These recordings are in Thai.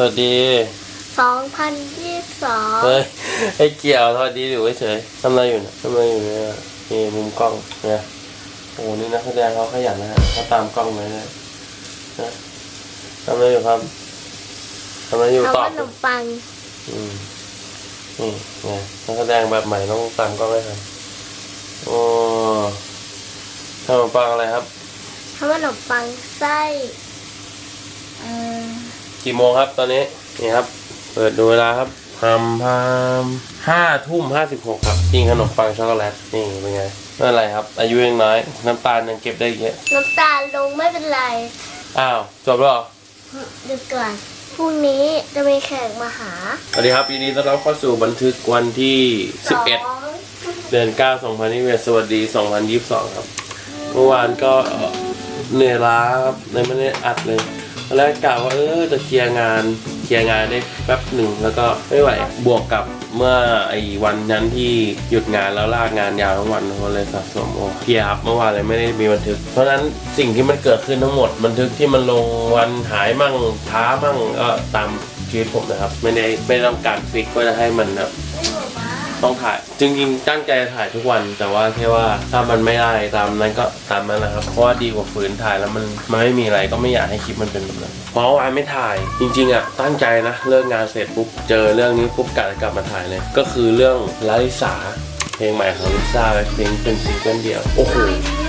สวัสดี2022เฮ้ยไอ้เกี่ยวสวัสดีอยู่เฉยๆทำอะไรอยู่เนี่ยทำอะไรอยู่เนี่ยนี่มุมกล้องเนี่ยโอ้นี่นักแสดงเขาขยันนะฮะเขาตามกล้องเลยนะนะทำอะไรอยู่ครับทำอะไรอยู่เอาตอขบนมปังอืมนี่ไงนักแสดงแบบใหม่ต้องตามกล้องให้ทันโอ้ขนมปังอะไรครับทำขนมปังไส้เอ่อ กี่โมงครับตอนนี้นี่ครับ เปิดดูเวลาครับพามพามห้าทุ่มห้าสิบหกครับกินขนมปังช็อกโกแลตนี่เป็นไงไม่เป็นไรครับ อายุยังน้อยน้ำตาลยังเก็บได้เยอะน้ำตาลลงไม่เป็นไร อ้าวจบแล้วเหรอเดี๋ยวก่อนพรุ่งนี้จะมีแขกมาหาสวัสดีครับยินดีต้อนรับเข้าสู่บันทึกวันที่สอง11เดือน9 2021สวัสดี2022ครับเมื่อวานก็เอ่อเหนื่อยล้าครับเลยไม่ได้อัดเลย ตอนแรกกะว่าเออจะเคลียร์งานเคลียร์งานได้แป๊บหนึ่งแล้วก็ไม่ไหวบวกกับเมื่อไอ้วันนั้นที่หยุดงานแล้วลากงานยาวทั้งวันก็เลยสะสมโอ้เคลียร์ครับเมื่อวานเลยไม่ได้มีบันทึก เพราะฉะนั้นสิ่งที่มันเกิดขึ้นทั้งหมด บันทึกที่มันลงวันหายมั่งท้ามั่งก็ตามชีวิตผมนะครับ ไม่ได้ไม่ต้องการฟิกก็จะให้มันแบบ ต้องถ่าย จริงๆ ตั้งใจจะถ่ายทุกวัน แต่ว่าแค่ว่าถ้ามันไม่ได้ตามนั้นก็ตามนั้นนะครับ เพราะว่าดีกว่าฝืนถ่ายแล้วมันมันไม่มีอะไรก็ไม่อยากให้คลิปมันเป็นแบบนั้นเพราะวานไม่ถ่าย จริงๆอะตั้งใจนะเลิกงานเสร็จปุ๊บเจอเรื่องนี้ปุ๊บกะจะกลับมาถ่ายเลย ก็คือเรื่องลาลิสาเพลงใหม่ของลิซ่าเพลงเป็นซิงเกิลเดียวโอ้โห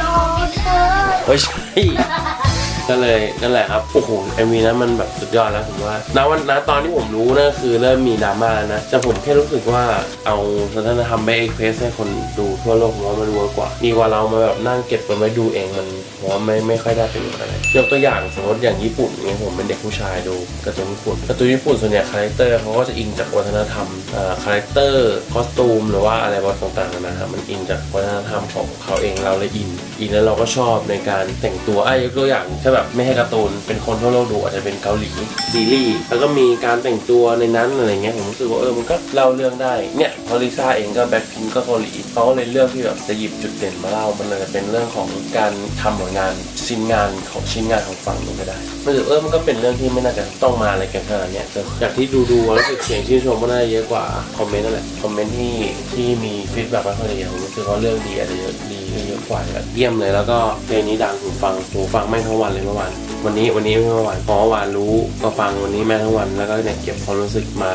รอเธอเฮ้ยใช่ ก็เลยนั่นแหละครับโอ้โหเอ็มวีนั้นมันแบบสุดยอดแล้วผมว่าณวันณตอนที่ผมรู้นะคือเริ่มมีดราม่าแล้วนะแต่ผมแค่รู้สึกว่าเอาวัฒนธรรมไปเอ็กเพรสให้คนดูทั่วโลกผมว่ามันเวิร์กกว่าดีกว่าเรามาแบบนั่งเก็บไว้ดูเองมันผมว่าไม่ไม่ค่อยได้ประโยชน์อะไรยกตัวอย่างสมมติอย่างญี่ปุ่นเนี่ยผมเป็นเด็กผู้ชายดูการ์ตูนญี่ปุ่นการ์ตูนญี่ปุ่นส่วนใหญ่คาแรคเตอร์เขาก็จะอิงจากวัฒนธรรมอ่าคาแรคเตอร์คอสตูมหรือว่าอะไรบต่างๆนะฮะมันอิงจากวัฒนธรรมของเขาเองเราเลยอินอินแล้วเราก็ชอบในการแต่งตัวอะยกตัวอย่างถ้าแบบไม่ให้การ์ตูนเป็นคนทั่วโลกดูอาจจะเป็นเกาหลีซีรีส์แล้วก็มีการแต่งตัวในนั้นอะไรเงี้ยผมรู้สึกว่าเออมันก็เล่าเรื่องได้เนี่ยพอลิซ่าเองก็แบ็คพิงก็เกาหลีเขาก็เลยเลือกที่แบบจะหยิบจุดเด่นมาเล่ามันเลยเป็นเรื่องของการทำผลงานชิ้นงานของชิ้นงานของฝั่งนู้นก็ได้รู้สึกเออมันก็เป็นเรื่องที่ไม่น่าจะต้องมาอะไรกันขนาดเนี้ยแต่จากที่ดูดูๆรู้สึกเสียงชื่นชมก็น่าจะเยอะกว่าคอมเมนต์นั่นแหละคอมเมนต์ที่ที่มีฟีดแบ็กมาค่อยเยอะผมรู้สึกว่าเรื่องดีอาจจะเยอะดีเยอะกว่าแบบเยี่ยมเลย แล้วก็เพลงนี้ดังหูฟังหูฟังแม่ทั้งวันเลยเมื่อวานวันนี้วันนี้ไม่เมื่อวานเพราะเมื่อวานรู้ก็ฟังวันนี้แม่ทั้งวันแล้วก็เนี่ยเก็บความรู้สึกมา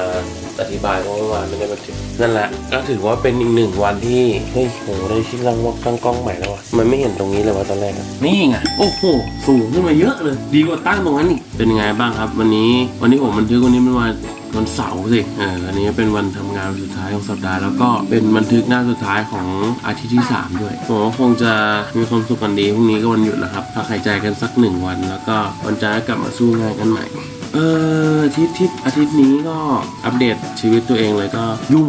อธิบายเพราะเมื่อวานไม่ได้บันทึกนั่นแหละก็ถือว่าเป็นอีกหนึ่งวันที่เฮ้ยโหได้ชิ้นรางวัลตั้งกล้องใหม่แล้ววะมันไม่เห็นตรงนี้เลยวะตอนแรกนี่ไงโอ้โหสูงขึ้นมาเยอะเลย ดีกว่าตั้งตรงนั้นอีกเป็นยังไงบ้างครับ วันนี้วันนี้ผมบันทึกวันนี้เป็นวัน วันเสาร์สิเอออันนี้เป็นวันทำงานวันสุดท้ายของสัปดาห์แล้วก็เป็นบันทึกหน้าสุดท้ายของอาทิตย์ที่ 3 ด้วยผมว่าคงจะมีความสุขกันดีพรุ่งนี้ก็วันหยุดแล้วครับพักหายใจกันสักหนึ่งวัน แล้วก็วันจันทร์กลับมาสู้งานกันใหม่เอออาทิตย์ที่อาทิตย์นี้ก็อัปเดตชีวิตตัวเองเลยก็ยุ่ง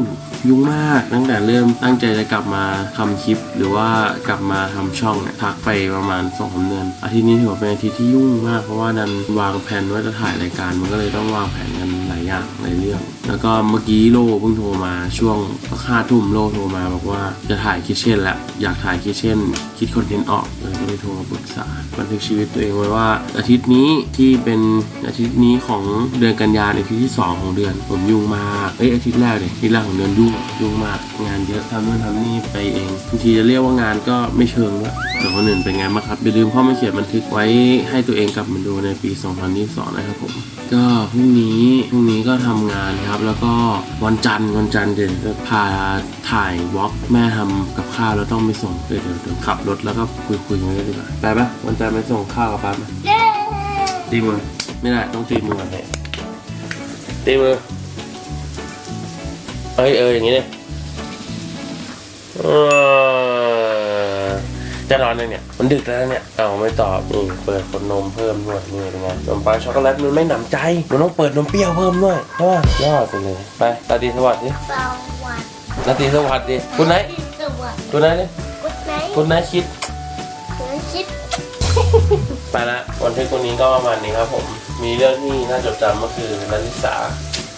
ยุ่งมากตั้งแต่เริ่มตั้งใจจะกลับมาทำคลิป หรือว่ากลับมาทำช่องเนี่ยพักไปประมาณสองสามเดือนอาทิตย์นี้ถือว่าเป็นอาทิตย์ที่ยุ่งมากเพราะว่าดันวางแผนว่าจะถ่ายรายการมันก็เลยต้องวางแผนกัน อย่างหลายเรื่อง แล้วก็เมื่อกี้โลเพิ่งโทรมาช่วงห้าทุ่มโลโทรมาบอกว่าจะถ่ายคิทเช่นแล้วอยากถ่ายคิทเช่น คิดคอนเทนต์ออกเลยก็เลยโทรมาปรึกษาบันทึกชีวิตตัวเองไว้ว่า อาทิตย์นี้ที่เป็นอาทิตย์นี้ของเดือนกันยายนอาทิตย์ที่สองของเดือน ผมยุ่งมากเอ้ยอาทิตย์แรกเลยอาทิตย์แรกของเดือนยุ่งยุ่งมากงานเยอะทำนู่นทำนี่ไปเองบางทีจะเรียกว่างานก็ไม่เชิงด้วแต่คนอื่นเป็นไงบ้างครับอย่าลืมเข้ามาเขียนบันทึกไว้ให้ตัวเองกลับมาดูในปี 2022 นะครับผมก็พรุ่งนี้พรุ่งนี้ก็ทำงานครับ แล้วก็วันจันทร์วันจันทร์เดี๋ยวจะพาถ่ายวอล์กแม่ทำกับข้าวแล้วต้องไปส่งเดี๋ยวเดี๋ยวเดี๋ยวขับรถแล้วก็คุยคุยกันเลยดีกว่าไปปะวันจันทร์ไปส่งข้าวกับป้าไหมเย้ตีมือไม่ได้ต้องตีมือก่อนเนี่ยตีมือเอ้ยเอออย่างนี้เนี่ยเออ จะนอนเลยเนี่ย มันดึกแล้วเนี่ย เอาไม่ตอบนี่เปิดคนนมเพิ่มด้วยนี่เป็นไงนมปังช็อกโกแลตมันไม่หนำใจ มันต้องเปิดนมเปรี้ยวเพิ่มด้วยใช่ป่ะยอดไปเลยไปตาดีสวัสดีสวัสดีนาตีสวัสดีคุณไหนสวัสดีคุณไหนดิกุ๊ดไนท์คุณไหนคิดคุณคิดไปละวันที่คนนี้ก็ประมาณนี้ครับผม มีเรื่องที่น่าจดจำก็คือนักศึกษา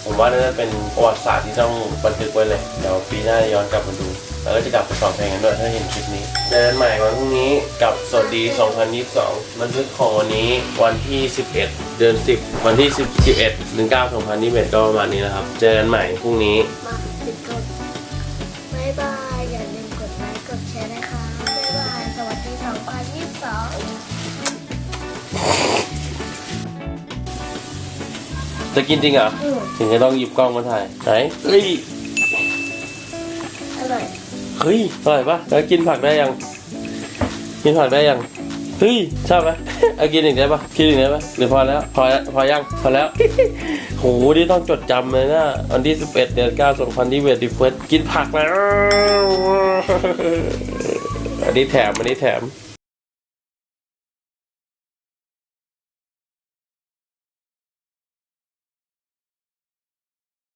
ผมว่าน่าจะเป็นประวัติศาสตร์ที่ต้องบันทึกไว้เลย เดี๋ยวปีหน้าย้อนกลับมาดู แล้วก็จะกลับไปฟังเพลงกันด้วยถ้าเห็นคลิปนี้เจอกันใหม่วันพรุ่งนี้กับสวัสดี 2022บันทึกของวันนี้วันที่ 11 เดือน 10 วันที่ 10 11 19 2021ก็ประมาณนี้นะครับ เจอกันใหม่พรุ่งนี้ มาติดกดบายบาย อย่าลืมกดไลค์กดแชร์นะคะบายบาย สวัสดี 2022จะกินจริงเหรออืมถึงจะต้องหยิบกล้องมาถ่ายไหนเฮ้ย อร่อย เฮ้ยอร่อยปะแล้วกินผักได้ยัง กินผักได้ยังเฮ้ยชอบไหมเอากินอีกได้ปะกินอีกได้ปะหรือพอแล้วพอแล้วพอยังพอแล้วโหนี่ต้องจดจำเลยนะวันที่ 11 เดือน9 2021ดิเฟิร์สกินผักแล้วอันนี้แถมอันนี้แถม